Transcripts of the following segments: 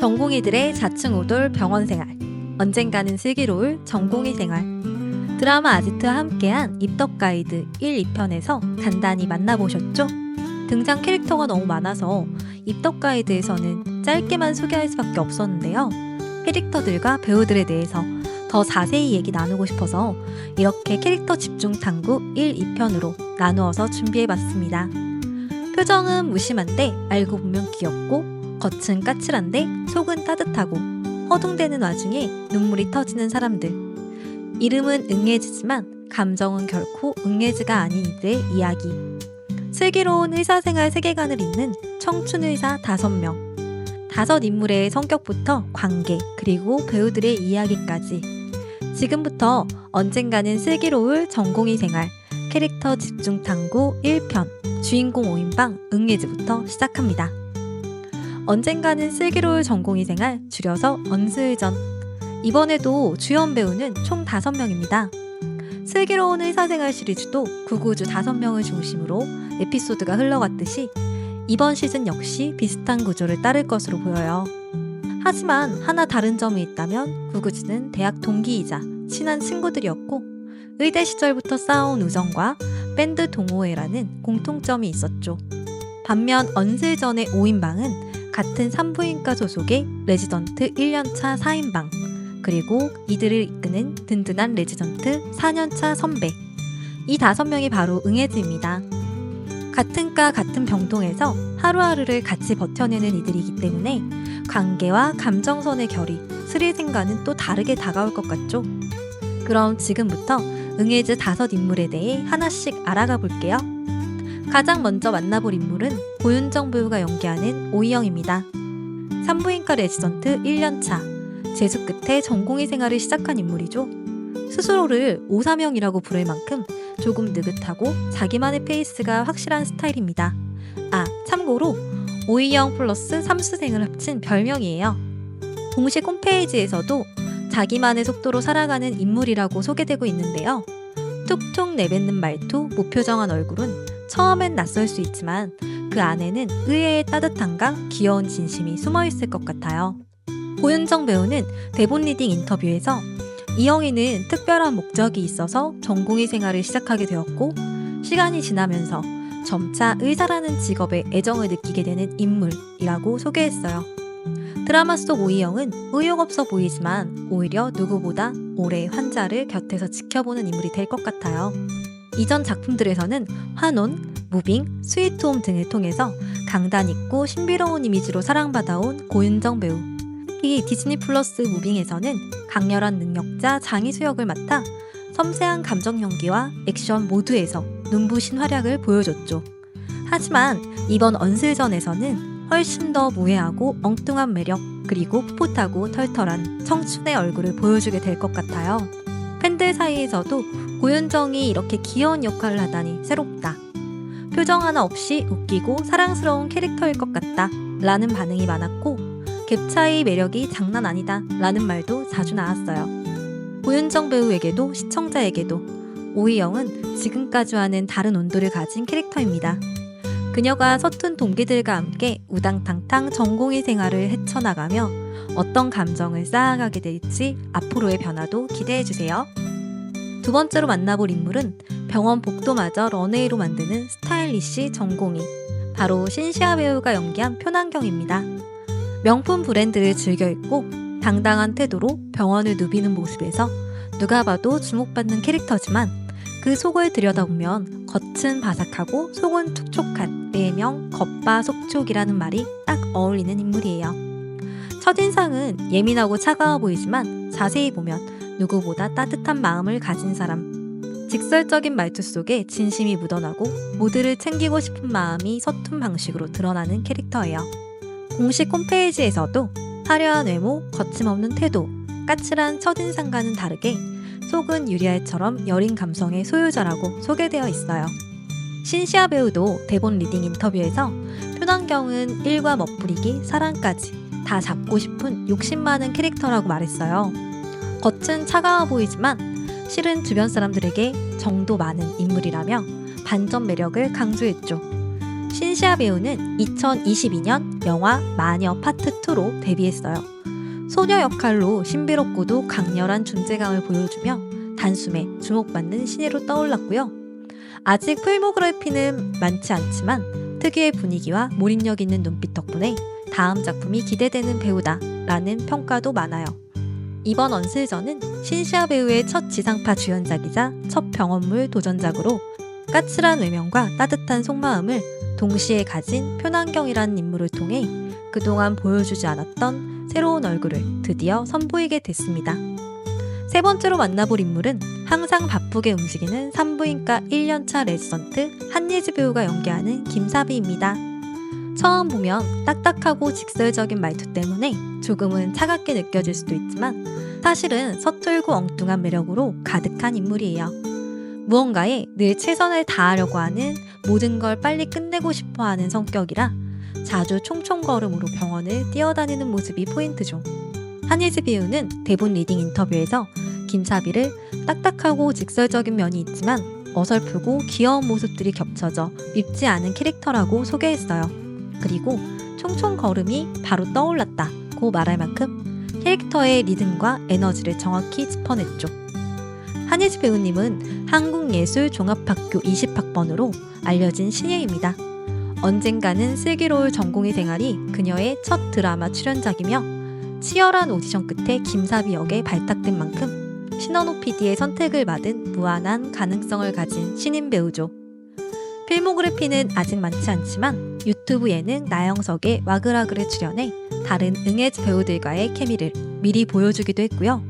전공의들의 자충우돌 병원 생활. 언젠가는 슬기로울 전공의 생활. 드라마 아지트와 함께한 입덕 가이드 1, 2편에서 간단히 만나보셨죠? 등장 캐릭터가 너무 많아서 입덕 가이드에서는 짧게만 소개할 수밖에 없었는데요. 캐릭터들과 배우들에 대해서 더 자세히 얘기 나누고 싶어서 이렇게 캐릭터 집중 탐구 1, 2편으로 나누어서 준비해봤습니다. 표정은 무심한데 알고 보면 귀엽고 겉은 까칠한데 속은 따뜻하고 허둥대는 와중에 눈물이 터지는 사람들. 이름은 응애즈지만 감정은 결코 응애즈가 아닌 이들의 이야기. 슬기로운 의사생활 세계관을 잇는 청춘 의사 다섯 명. 다섯 인물의 성격부터 관계, 그리고 배우들의 이야기까지. 지금부터 언젠가는 슬기로울 전공의 생활, 캐릭터 집중 탐구 1편, 주인공 5인방 응예즈부터 시작합니다. 언젠가는 슬기로울 전공의 생활, 줄여서 언스의전. 이번에도 주연 배우는 총 5명입니다. 슬기로운 의사생활 시리즈도 구구주 5명을 중심으로 에피소드가 흘러갔듯이 이번 시즌 역시 비슷한 구조를 따를 것으로 보여요. 하지만 하나 다른 점이 있다면 구구주는 대학 동기이자 친한 친구들이었고 의대 시절부터 쌓아온 우정과 밴드 동호회라는 공통점이 있었죠. 반면 언슬전의 5인방은 같은 산부인과 소속의 레지던트 1년차 4인방, 그리고 이들을 이끄는 든든한 레지던트 4년차 선배. 이 다섯 명이 바로 응애즈입니다. 같은 과 같은 병동에서 하루하루를 같이 버텨내는 이들이기 때문에 관계와 감정선의 결이 스릴생과는 또 다르게 다가올 것 같죠? 그럼 지금부터 응애즈 다섯 인물에 대해 하나씩 알아가 볼게요. 가장 먼저 만나볼 인물은 고윤정 배우가 연기하는 오이영입니다. 산부인과 레지던트 1년차, 재수 끝에 전공의 생활을 시작한 인물이죠. 스스로를 오사명이라고 부를 만큼 조금 느긋하고 자기만의 페이스가 확실한 스타일입니다. 아, 참고로 오이영 플러스 삼수생을 합친 별명이에요. 공식 홈페이지에서도 자기만의 속도로 살아가는 인물이라고 소개되고 있는데요. 툭툭 내뱉는 말투, 무표정한 얼굴은 처음엔 낯설 수 있지만 그 안에는 의외의 따뜻함과 귀여운 진심이 숨어 있을 것 같아요. 고윤정 배우는 대본 리딩 인터뷰에서 이영희는 특별한 목적이 있어서 전공의 생활을 시작하게 되었고 시간이 지나면서 점차 의사라는 직업에 애정을 느끼게 되는 인물이라고 소개했어요. 드라마 속 오이영은 의욕 없어 보이지만 오히려 누구보다 오래 환자를 곁에서 지켜보는 인물이 될 것 같아요. 이전 작품들에서는 환혼, 무빙, 스위트홈 등을 통해서 강단 있고 신비로운 이미지로 사랑받아온 고윤정 배우. 특히 디즈니 플러스 무빙에서는 강렬한 능력자 장희수 역을 맡아 섬세한 감정 연기와 액션 모두에서 눈부신 활약을 보여줬죠. 하지만 이번 언슬전에서는 훨씬 더 무해하고 엉뚱한 매력 그리고 풋풋하고 털털한 청춘의 얼굴을 보여주게 될 것 같아요. 팬들 사이에서도 고윤정이 이렇게 귀여운 역할을 하다니 새롭다. 표정 하나 없이 웃기고 사랑스러운 캐릭터일 것 같다. 라는 반응이 많았고, 갭 차이 매력이 장난 아니다. 라는 말도 자주 나왔어요. 고윤정 배우에게도 시청자에게도 오이영은 지금까지와 는 다른 온도를 가진 캐릭터입니다. 그녀가 서툰 동기들과 함께 우당탕탕 전공의 생활을 헤쳐나가며 어떤 감정을 쌓아가게 될지 앞으로의 변화도 기대해 주세요. 두 번째로 만나볼 인물은 병원 복도마저 런웨이로 만드는 스타일리시 전공이 바로 신시아 배우가 연기한 표난경입니다. 명품 브랜드를 즐겨 입고 당당한 태도로 병원을 누비는 모습에서 누가 봐도 주목받는 캐릭터지만 그 속을 들여다보면 겉은 바삭하고 속은 촉촉한 일명 겉바 속촉이라는 말이 딱 어울리는 인물이에요. 첫인상은 예민하고 차가워 보이지만 자세히 보면 누구보다 따뜻한 마음을 가진 사람. 직설적인 말투 속에 진심이 묻어나고 모두를 챙기고 싶은 마음이 서툰 방식으로 드러나는 캐릭터예요. 공식 홈페이지에서도 화려한 외모, 거침없는 태도, 까칠한 첫인상과는 다르게 속은 유리알처럼 여린 감성의 소유자라고 소개되어 있어요. 신시아 배우도 대본 리딩 인터뷰에서 표난경은 일과 멋부리기, 사랑까지 다 잡고 싶은 욕심 많은 캐릭터라고 말했어요. 겉은 차가워 보이지만 실은 주변 사람들에게 정도 많은 인물이라며 반전 매력을 강조했죠. 신시아 배우는 2022년 영화 마녀 파트 2로 데뷔했어요. 소녀 역할로 신비롭고도 강렬한 존재감을 보여주며 단숨에 주목받는 신예로 떠올랐고요. 아직 필모그래피는 많지 않지만 특유의 분위기와 몰입력 있는 눈빛 덕분에 다음 작품이 기대되는 배우다 라는 평가도 많아요. 이번 언슬전은 신시아 배우의 첫 지상파 주연작이자 첫 병원물 도전작으로 까칠한 외면과 따뜻한 속마음을 동시에 가진 표난경이라는 인물을 통해 그동안 보여주지 않았던 새로운 얼굴을 드디어 선보이게 됐습니다. 세 번째로 만나볼 인물은 항상 바쁘게 움직이는 산부인과 1년차 레지던트 한예지 배우가 연기하는 김사비입니다. 처음 보면 딱딱하고 직설적인 말투 때문에 조금은 차갑게 느껴질 수도 있지만 사실은 서툴고 엉뚱한 매력으로 가득한 인물이에요. 무언가에 늘 최선을 다하려고 하는 모든 걸 빨리 끝내고 싶어 하는 성격이라 자주 총총걸음으로 병원을 뛰어다니는 모습이 포인트죠. 한예지 배우는 대본 리딩 인터뷰에서 김사비를 딱딱하고 직설적인 면이 있지만 어설프고 귀여운 모습들이 겹쳐져 밉지 않은 캐릭터라고 소개했어요. 그리고 총총 걸음이 바로 떠올랐다고 말할 만큼 캐릭터의 리듬과 에너지를 정확히 짚어냈죠. 한예지 배우님은 한국예술종합학교 20학번으로 알려진 신예입니다. 언젠가는 슬기로울 전공의 생활이 그녀의 첫 드라마 출연작이며 치열한 오디션 끝에 김사비 역에 발탁된 만큼 신원호 PD의 선택을 받은 무한한 가능성을 가진 신인 배우죠. 필모그래피는 아직 많지 않지만 유튜브 예능 나영석의 와그라그에 출연해 다른 응애즈 배우들과의 케미를 미리 보여주기도 했고요.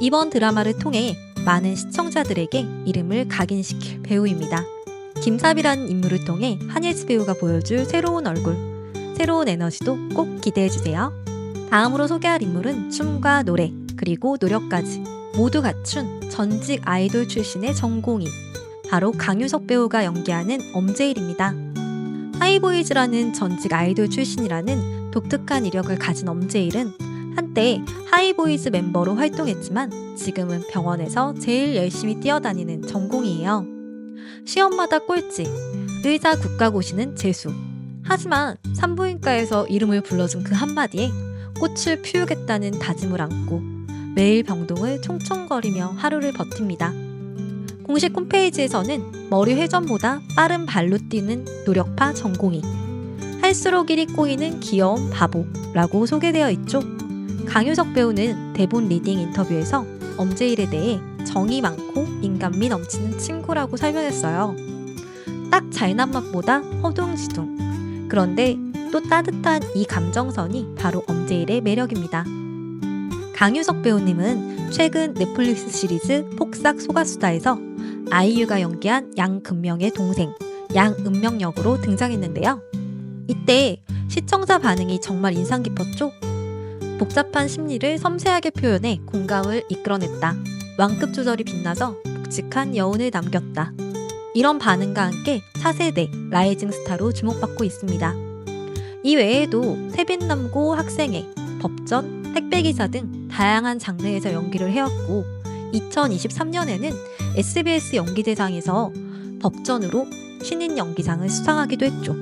이번 드라마를 통해 많은 시청자들에게 이름을 각인시킬 배우입니다. 김사비라는 인물을 통해 한예지 배우가 보여줄 새로운 얼굴, 새로운 에너지도 꼭 기대해주세요. 다음으로 소개할 인물은 춤과 노래, 그리고 노력까지 모두 갖춘 전직 아이돌 출신의 전공이 바로 강유석 배우가 연기하는 엄제일입니다. 하이보이즈라는 전직 아이돌 출신이라는 독특한 이력을 가진 엄제일은 한때 하이보이즈 멤버로 활동했지만 지금은 병원에서 제일 열심히 뛰어다니는 전공이에요. 시험마다 꼴찌, 의사 국가고시는 재수. 하지만 산부인과에서 이름을 불러준 그 한마디에 꽃을 피우겠다는 다짐을 안고 매일 병동을 총총거리며 하루를 버팁니다. 공식 홈페이지에서는 머리 회전보다 빠른 발로 뛰는 노력파 전공이 할수록 일이 꼬이는 귀여운 바보라고 소개되어 있죠. 강유석 배우는 대본 리딩 인터뷰에서 엄제일에 대해 정이 많고 인간미 넘치는 친구라고 설명했어요. 딱 잘난 맛보다 허둥지둥. 그런데 또 따뜻한 이 감정선이 바로 엄제일의 매력입니다. 강유석 배우님은 최근 넷플릭스 시리즈 폭삭 소가수다에서 아이유가 연기한 양금명의 동생 양은명 역으로 등장했는데요. 이때 시청자 반응이 정말 인상 깊었죠? 복잡한 심리를 섬세하게 표현해 공감을 이끌어냈다. 왕급 조절이 빛나서 묵직한 여운을 남겼다. 이런 반응과 함께 차세대 라이징 스타로 주목받고 있습니다. 이 외에도 세빛남고 학생회, 법전, 택배기사 등 다양한 장르에서 연기를 해왔고 2023년에는 SBS 연기대상에서 법전으로 신인 연기상을 수상하기도 했죠.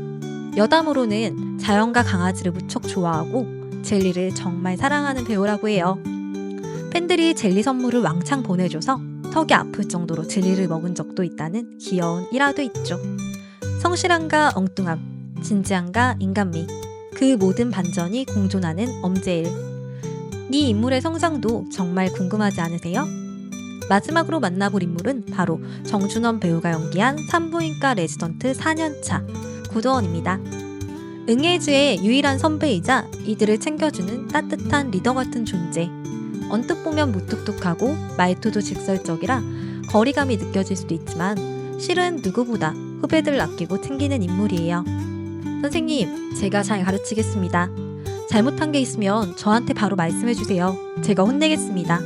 여담으로는 자연과 강아지를 무척 좋아하고 젤리를 정말 사랑하는 배우라고 해요. 팬들이 젤리 선물을 왕창 보내줘서 턱이 아플 정도로 젤리를 먹은 적도 있다는 귀여운 일화도 있죠. 성실함과 엉뚱함, 진지함과 인간미, 그 모든 반전이 공존하는 엄제일. 네 인물의 성장도 정말 궁금하지 않으세요? 마지막으로 만나볼 인물은 바로 정준원 배우가 연기한 산부인과 레지던트 4년차 구도원입니다. 응애즈의 유일한 선배이자 이들을 챙겨주는 따뜻한 리더 같은 존재. 언뜻 보면 무뚝뚝하고 말투도 직설적이라 거리감이 느껴질 수도 있지만 실은 누구보다 후배들을 아끼고 챙기는 인물이에요. 선생님, 제가 잘 가르치겠습니다. 잘못한 게 있으면 저한테 바로 말씀해 주세요. 제가 혼내겠습니다.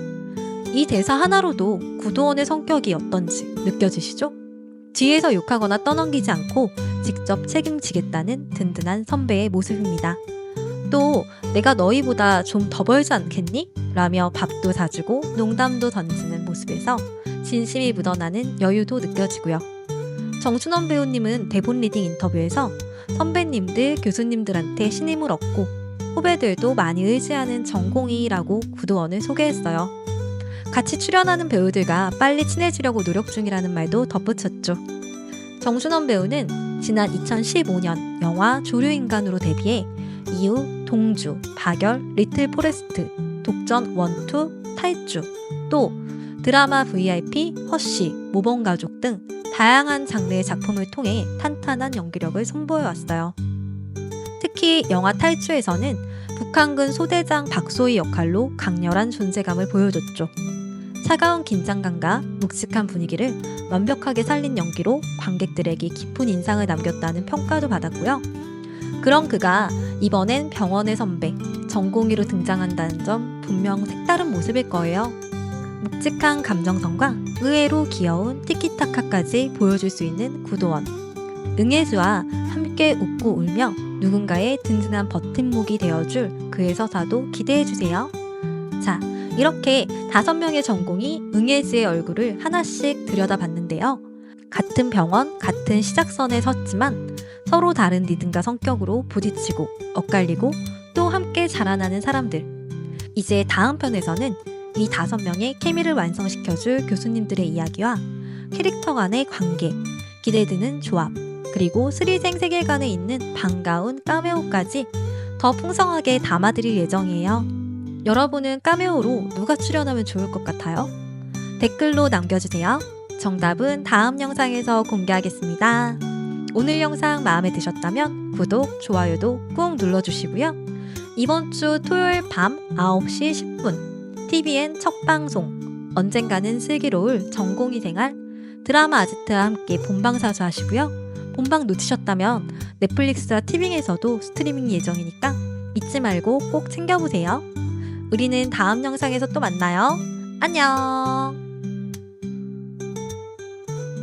이 대사 하나로도 구도원의 성격이 어떤지 느껴지시죠? 뒤에서 욕하거나 떠넘기지 않고 직접 책임지겠다는 든든한 선배의 모습입니다. 또 내가 너희보다 좀 더 벌지 않겠니? 라며 밥도 사주고 농담도 던지는 모습에서 진심이 묻어나는 여유도 느껴지고요. 정춘원 배우님은 대본 리딩 인터뷰에서 선배님들, 교수님들한테 신임을 얻고 후배들도 많이 의지하는 전공이라고 구도원을 소개했어요. 같이 출연하는 배우들과 빨리 친해지려고 노력 중이라는 말도 덧붙였죠. 정순원 배우는 지난 2015년 영화 조류인간으로 데뷔해 이후 동주, 박열, 리틀 포레스트, 독전 1, 2, 탈주, 또 드라마 VIP, 허쉬, 모범가족 등 다양한 장르의 작품을 통해 탄탄한 연기력을 선보여 왔어요. 특히 영화 탈주에서는 북한군 소대장 박소희 역할로 강렬한 존재감을 보여줬죠. 차가운 긴장감과 묵직한 분위기를 완벽하게 살린 연기로 관객들에게 깊은 인상을 남겼다는 평가도 받았고요. 그런 그가 이번엔 병원의 선배, 전공의로 등장한다는 점 분명 색다른 모습일 거예요. 묵직한 감정선과 의외로 귀여운 티키타카까지 보여줄 수 있는 구도원. 응애주와 함께 웃고 울며 누군가의 든든한 버팀목이 되어줄 그의 서사도 기대해주세요. 자, 이렇게 다섯 명의 전공이 응애지의 얼굴을 하나씩 들여다봤는데요. 같은 병원, 같은 시작선에 섰지만 서로 다른 리듬과 성격으로 부딪히고 엇갈리고 또 함께 자라나는 사람들. 이제 다음 편에서는 이 다섯 명의 케미를 완성시켜줄 교수님들의 이야기와 캐릭터 간의 관계, 기대되는 조합, 그리고 스리생 세계관에 있는 반가운 까메오까지 더 풍성하게 담아드릴 예정이에요. 여러분은 까메오로 누가 출연하면 좋을 것 같아요? 댓글로 남겨주세요. 정답은 다음 영상에서 공개하겠습니다. 오늘 영상 마음에 드셨다면 구독, 좋아요도 꾹 눌러주시고요. 이번 주 토요일 밤 9시 10분 TVN 첫 방송 언젠가는 슬기로울 전공의 생활 드라마 아지트와 함께 본방사수 하시고요. 본방 놓치셨다면 넷플릭스와 티빙에서도 스트리밍 예정이니까 잊지 말고 꼭 챙겨보세요. 우리는 다음 영상에서 또 만나요. 안녕!